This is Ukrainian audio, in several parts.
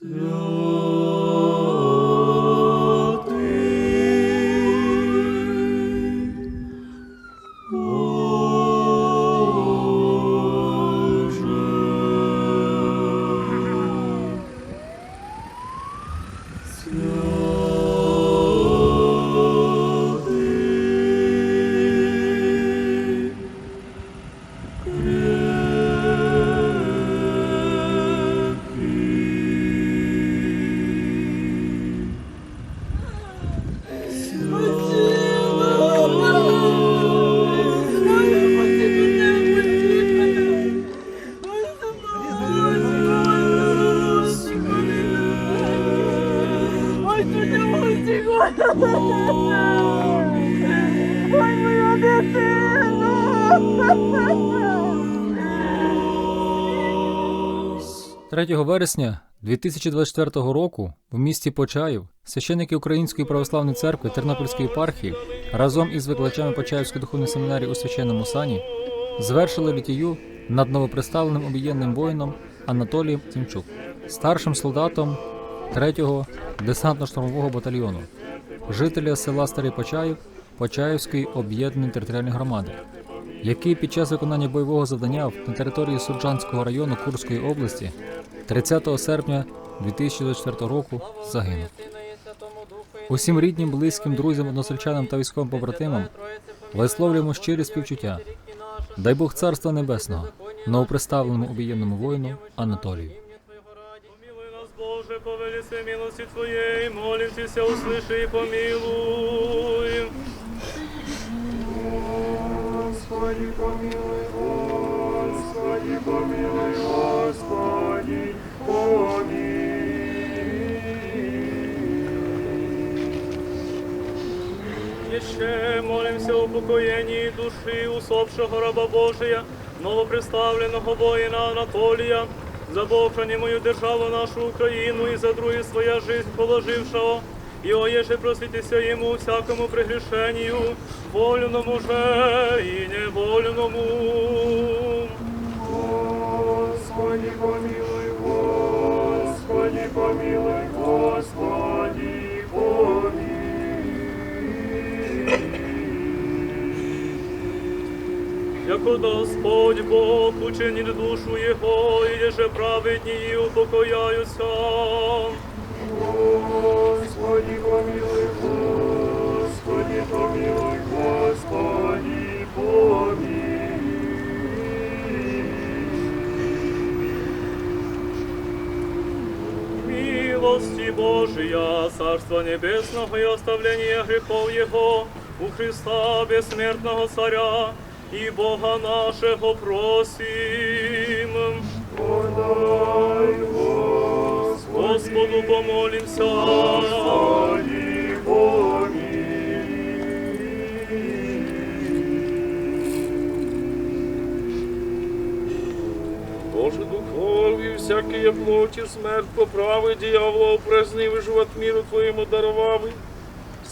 Ой, Ой, моя дитина! 3 вересня 2024 року в місті Почаїв священники Української православної церкви Тернопільської єпархії разом із викладачами Почаївської духовної семінарії у священному сані звершили літію над новоприставленим об'єднаним воїном Анатолієм Тімчук, старшим солдатом 3-го десантно-штурмового батальйону, жителя села Старий Почаїв Почаївської об'єднаної територіальної громади, який під час виконання бойового завдання на території Сурджанського району Курської області 30 серпня 2024 року загинув. Усім ріднім, близьким, друзям, односельчанам та військовим побратимам висловлюємо щирі співчуття. Дай Бог царства небесного, новоприставленому об'єднаному воїну Анатолію. Боже, по велице милости Твоей, молимся, услыши и помилуй. Господи, помилуй, Господи, помилуй, Господи, помилуй. Еще молимся о упокоении души усопшего раба Божия, новоприставленного воина Анатолия, за Бог мою державу нашу Україну і за другі своя жизнь положившого, і оєже просвітися йому всякому пригрішенню, вольному же і невольному. Яко Господь Бог учинит душу Его, и еже праведні упокояюся. Господи, помилуй, Господи, помилуй, Господи, помилуй. Милости Божия, Царства Небесного и оставления грехов Его, у Христа бессмертного Царя и Бога нашего просим. Подай, Господи, Господу помолимся. Господи, помилуй. Боже духові, всякие плоті смерть поправи, дьявола упразднив, живот миру Твоєму даровави.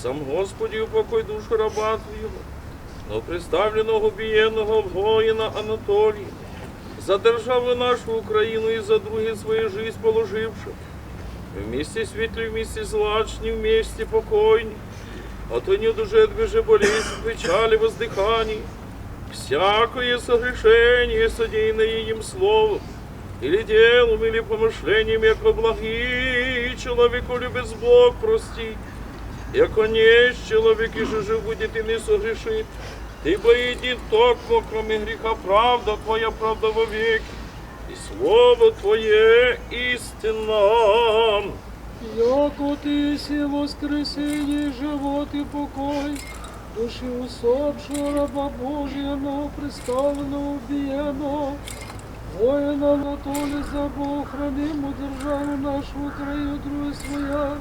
Сам Господи, упокой душу раба Твоего, но представленного убиенного воїна Анатолія, за державу нашу Україну і за другі свою жизнь положивши, вместе светлі, вместе злачні, вместе покойні, а то не дуже движе болезнь, печали, воздыханий, всякое согрешение, содеянное им словом, или делом, или помышлением, яко благий человеку любит Бог прости, яко не человек и же будет и не согрешит, ибо един токмо, кроме греха, правда Твоя, правда вовек, и Слово Твое истина. Яко ти си воскресение, живот и покой, души усопшего раба Божия, новоприставленного, убиенного, воина Анатолия за Бог, храним державу нашу Украину, друга своя,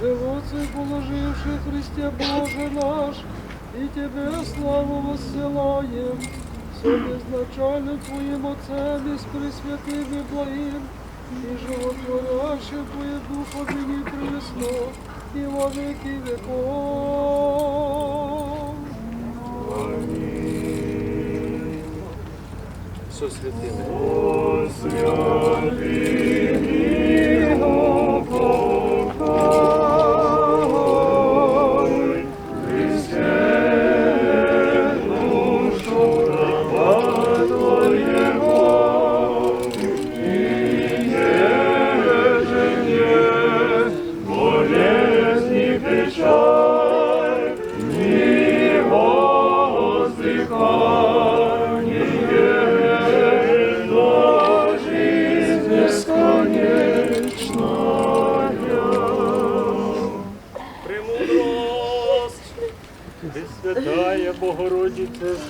живот свой положивший Христе Боже наш, и Тебе славу воссылаем, все безначально Твоим Отцем и с Пресвятым и благим, и животворящим Твое Духо ныне пресно, и во веки веков. Со святими. О, святый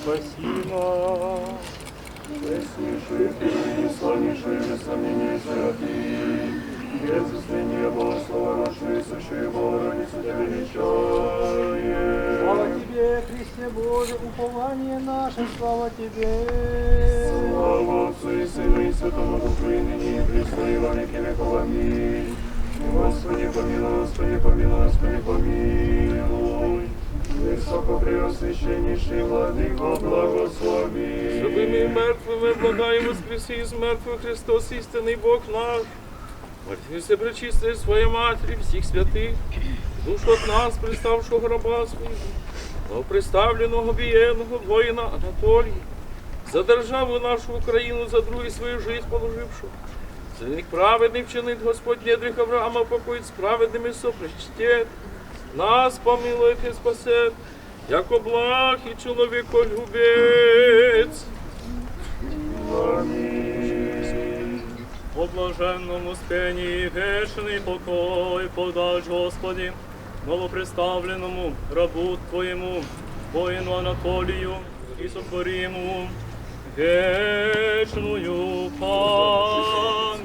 Богородице, спаси нас. Преснейший ты, славнейший без сомнения святый, Бедствие небо, слава нашей сущей Богородицу тебя величаем. Слава Тебе, Христе Боже, упование наше, слава Тебе. Слава Отцу и Сыну и Святому Духу, и ныне и присно, и во веки веков. Аминь. Господи, помилуй, Господи, помилуй, Господи, помилуй. Высоко преосвященнейший Владыко, благослови. Живими і мертвими, благаємо воскреси із мертвих Христос, істинний Бог наш. Молитвися пречистої своєї Матері, всіх святих, душу от нас, приставшого раба свого, приставленого бієного воїна Анатолія, за державу нашу Україну, за другу свою жизнь положившу. Них праведний вчинить Господь недрих Авраама, покоїть справедними сопричтет. Нас помилует и спасет, яко благ и человеколюбец. О блаженному спенні вечний покой подач, Господі, новоприставленому рабу Твоєму, воїну Анатолію і сотворіму вечную пам'ять.